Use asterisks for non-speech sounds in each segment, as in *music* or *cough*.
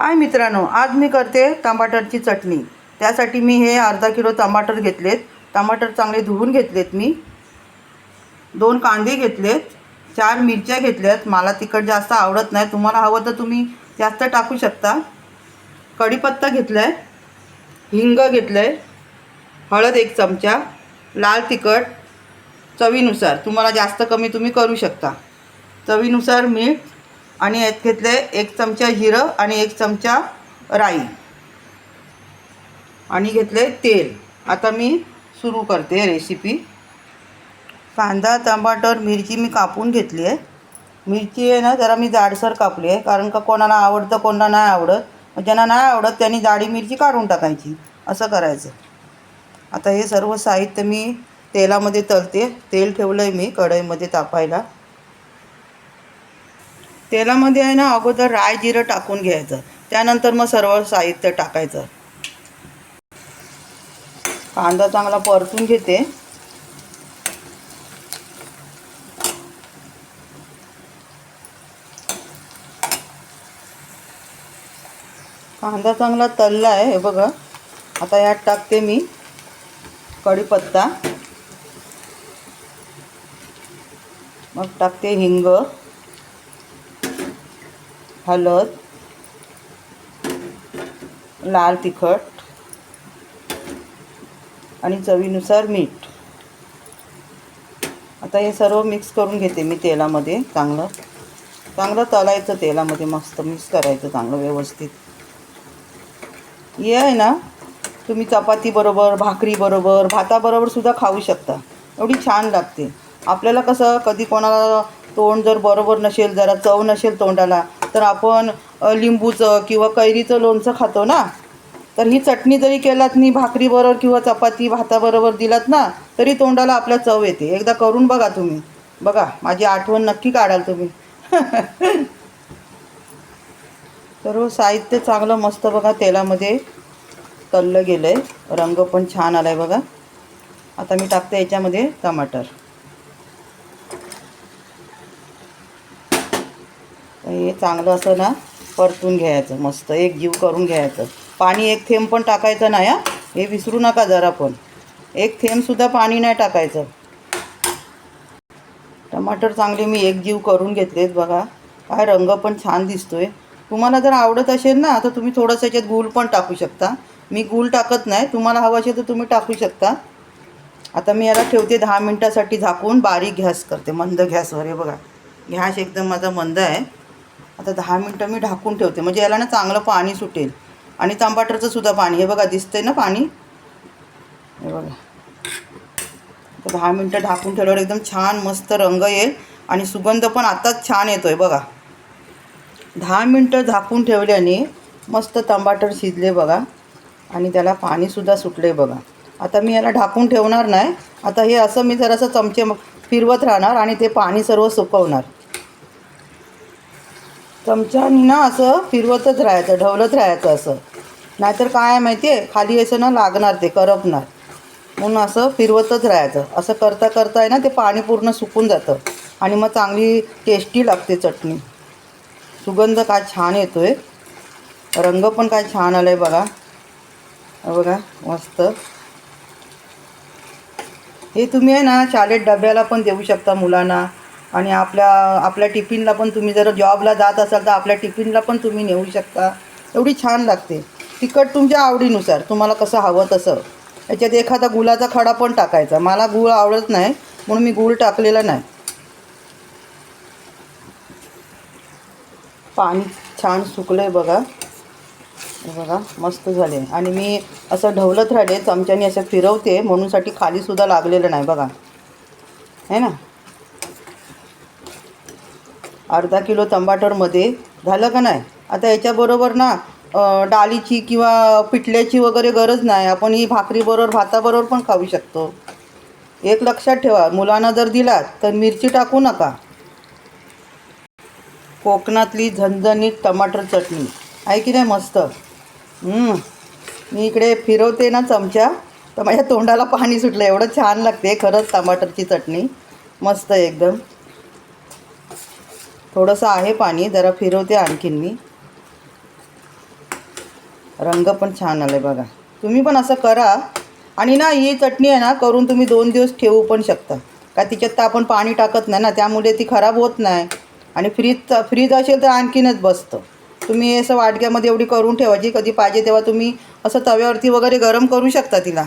हाय मित्रांनो आज मी करते टमाटरची चटणी. त्यासाठी मी हे अर्धा किलो टमाटर घेतलेत. टमाटर चांगले धुवून घेतलेत मी. दोन कांदे घेतलेत. चार मिरच्या घेतल्यात. मला तिखट जास्त आवडत नाही. तुम्हाला हवं तर तुम्ही जास्त टाकू शकता. कढीपत्ता घेतला आहे हिंग घेतलं आहे हळद एक चमचा. लाल तिखट. चवीनुसार. तुम्हाला जास्त कमी तुम्ही करू शकता. चवीनुसार मीठ आणि यात घेतले एक चमचा जिरं आणि एक चमचा राई. आणि घेतले तेल. आता मी सुरू करते रेसिपी कांदा टमाटर मिरची मी कापून घेतली आहे. मिरची आहे ना जरा मी जाडसर कापली आहे कारण का कोणाला आवडतं कोणाला नाही आवडत. ज्यांना नाही आवडत त्यांनी जाडी मिरची काढून टाकायची. असं करायचं. आता हे सर्व साहित्य मी तेलामध्ये तळते. तेल ठेवलं आहे मी कढईमध्ये तापायला. तेलामध्ये आहे ना अगोदर राय जिरं टाकून घ्यायचं. त्यानंतर मग सर्व साहित्य टाकायचं. कांदा चांगला परतून घेते. कांदा चांगला तळला आहे हे बघा. आता यात टाकते मी कढीपत्ता. मग टाकते हिंग. हळद लाल तिखट आणि चवीनुसार मीठ. आता हे सर्व मिक्स करून घेते मी तेलामध्ये चांगलं. चांगलं तळायचं तेलामध्ये मस्त मिक्स करायचं चांगलं व्यवस्थित. हे आहे ना तुम्ही चपातीबरोबर भाकरीबरोबर भाकरी बरोबर भाताबरोबर सुद्धा खाऊ शकता. एवढी छान लागते. आपल्याला कसं कधी कोणाला तोंड जर बरोबर नसेल जरा चव नसेल तोंडाला तर आपण लिंबूचं किंवा कैरीचं लोणचं खातो ना? तर ही चटणी जरी केलात मी भाकरीबरोबर किंवा चपाती भाताबरोबर दिलात ना तरी तोंडाला आपल्या चव येते. एकदा करून बघा तुम्ही. बघा माझी आठवण नक्की काढाल तुम्ही. *laughs* तर हो, साहित्य चांगलं मस्त बघा तेलामध्ये तललं गेलं आहे रंग पण छान आला आहे बघा. आता मी टाकते याच्यामध्ये टमाटर. हे चांगलं असं ना परतून घ्यायचं मस्त एक जीव करून घ्यायचं. पाणी एक थेंब पण टाकायचं नाही हा. हे विसरू नका जरा पण. एक थेंबसुद्धा पाणी नाही टाकायचं. टमाटर चांगले मी एक जीव करून घेतलेत बघा. काय रंग पण छान दिसतोय. तुम्हाला जर आवडत असेल ना तर तुम्ही थोडंसं याच्यात गूळ पण टाकू शकता. मी गूळ टाकत नाही तुम्हाला हवं असेल तर तुम्ही टाकू शकता. आता मी याला ठेवते दहा मिनटासाठी झाकून बारीक गॅस करते मंद गॅसवर. हे बघा गॅस एकदम माझा मंद आहे. आता दहा मिनटं मी ढाकून ठेवते. म्हणजे याला ना चांगलं पाणी सुटेल. आणि टमाटरचं सुद्धा पाणी. हे बघा दिसतंय ना पाणी? हे बघा. तर दहा मिनटं ढाकून ठेवल्यावर एकदम छान मस्त रंग येईल. आणि सुगंध पण आताच छान येतो आहे बघा. दहा मिनटं झाकून ठेवल्याने मस्त टमाटर शिजले बघा. आणि त्याला पाणीसुद्धा सुटले बघा. आता मी याला ढाकून ठेवणार नाही. आता हे असं मी जरासं चमचे फिरवत राहणार आणि ते पाणी सर्व सुकवणार. चमच्यानी ना असं फिरवतच राहायचं ढवलत राहायचं असं. नाहीतर काय माहिती आहे खाली असं ना लागणार ते करपणार. म्हणून असं फिरवतच राहायचं. असं करता करता आहे ना ते पाणी पूर्ण सुकून जातं. आणि मग चांगली टेस्टी लागते चटणी. सुगंध काय छान येतो आहे रंग पण काय छान आला आहे बघा बघा मस्त. हे तुम्ही आहे ना शाळेत डब्याला पण देऊ शकता मुलांना. आणि आपल्या आपल्या टिफिनला पण तुम्ही जर जॉबला जात असाल तर आपल्या टिफिनला पण तुम्ही नेऊ शकता. एवढी छान लागते. तिखट तुमच्या आवडीनुसार तुम्हाला कसं हवं तसं. याच्यात एखादा गुळाचा खडा पण टाकायचा. मला गूळ आवडत नाही म्हणून मी गूळ टाकलेला नाही. पाणी छान सुकलं आहे बघा बघा मस्त झाले आणि मी असं ढवलत राहिले चमच्याने असं फिरवते म्हणूनसाठी खालीसुद्धा लागलेलं नाही बघा. है ना? अर्धा किलो टमाटरमध्ये झालं का नाही? आता याच्याबरोबर ना डाळीची किंवा पिठल्याची वगैरे गरज नाही. आपण ही भाकरीबरोबर भाताबरोबर पण खाऊ शकतो. एक लक्षात ठेवा मुलांना जर दिलात तर मिरची टाकू नका. कोकणातली झणझणीत टमाटर चटणी. आहे की नाही मस्त? मी इकडे फिरवते ना चमचा. तर माझ्या तोंडाला पाणी सुटलं. एवढं छान लागते खरंच टमाटरची चटणी. मस्त आहे एकदम. थोडंसं आहे पाणी जरा फिरवते आणखीन मी. रंग पण छान आला आहे बघा. तुम्ही पण असं करा. आणि ना ही चटणी आहे ना करून तुम्ही दोन दिवस ठेवू पण शकता. का तिच्यात तर आपण पाणी टाकत नाही ना त्यामुळे ती खराब होत नाही. आणि फ्रीज फ्रीज असेल तर आणखीनच बसतं. तुम्ही असं वाटक्यामध्ये एवढी करून ठेवायची कधी पाहिजे तेव्हा तुम्ही असं तव्यावरती वगैरे गरम करू शकता तिला.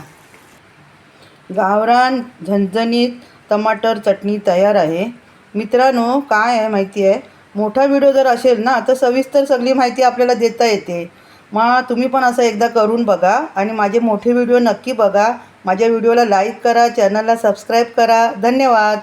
गावरान झणझणीत टमाटर चटणी तयार आहे. मित्रांनो काय आहे माहिती आहे मोठा व्हिडिओ जर असेल ना तर सविस्तर सगळी माहिती आपल्याला देता येते. मग तुम्ही पण असं एकदा करून बघा आणि माझे मोठे व्हिडिओ नक्की बघा. माझ्या व्हिडिओला लाईक करा चॅनलला सबस्क्राईब करा. धन्यवाद.